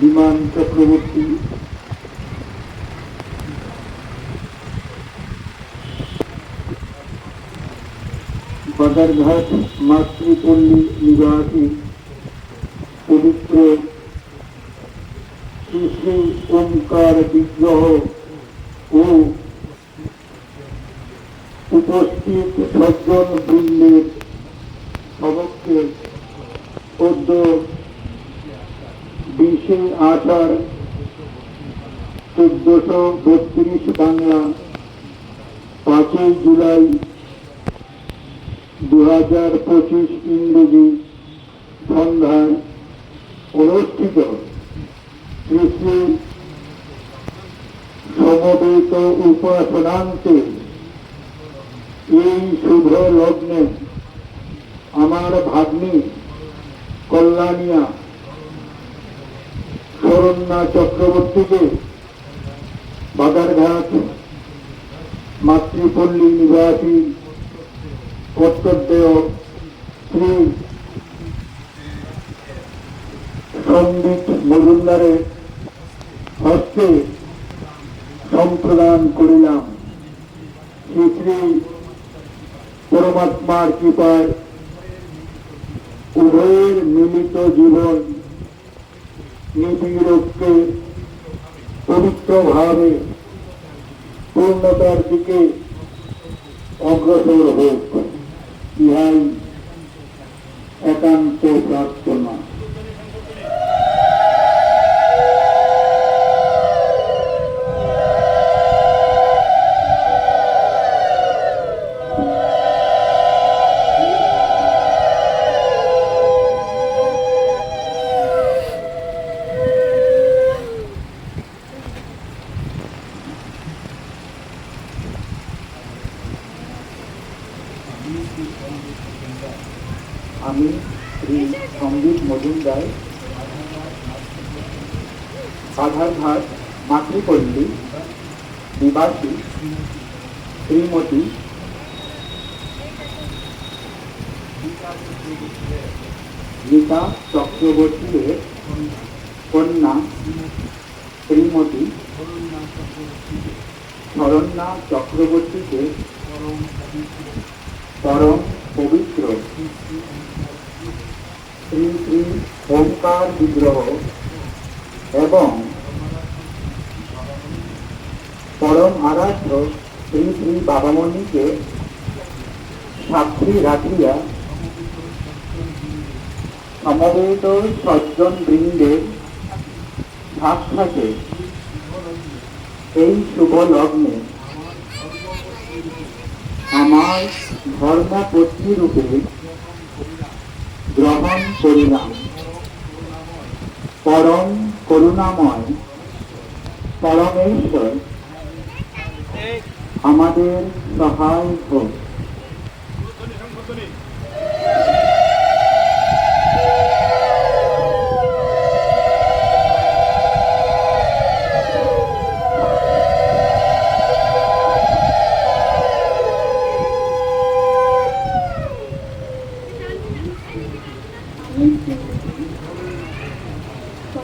বিমান চক্রবর্তী বাজারঘাট মাতৃপল্লী নিবাসী পবিত্র শ্রী শ্রী ওঙ্কার বিগ্রহ ও উপস্থিত সজ্জন বৃন্দের সবককে বিশে আষাঢ় চোদ্দশো বত্রিশ বাংলা পাঁচই জুলাই দু হাজার পঁচিশ ইংরেজি সন্ধ্যায় অনুষ্ঠিত। শ্রী সমবেত উপাসনান্তে এই শুভ লগ্নে আমার ভাগ্নি কল্যাণিয়া শরণ্যা চক্রবর্তীকে বাজারঘাট মাতৃপল্লী নিবাসী কর্তব্য শ্রী সন্দীপ মজুমদারের হস্তে সম্প্রদান করিলাম। শ্রী শ্রী পরমাত্মার কৃপায় উভয়ের মিলিত জীবন নিবিড়কে পবিত্রভাবে পূর্ণতার দিকে অগ্রসর হোক ইহাই একান্ত প্রার্থনা আমি শ্রী সন্দীপ মজুমদার বাধারঘাট মাতৃপল্লী নিবাসী, শ্রীমতী, গীতা চক্রবর্তীর কন্যা, শ্রীমতী, শরণ্যা চক্রবর্তীকে, পরম পবিত্র শ্রী শ্রী ওঙ্কার বিগ্রহ এবং পরম আরাধ্য শ্রী শ্রী বাবামণিকে সাক্ষী রাখিয়া সমবেত সজ্জন বৃন্দের সাক্ষাতে এই শুভ লগ্নে আমার ধর্মপত্নী রূপে গ্রহণ করিলাম। পরম করুণাময় পরমেশ্বর আমাদের সহায় হোক।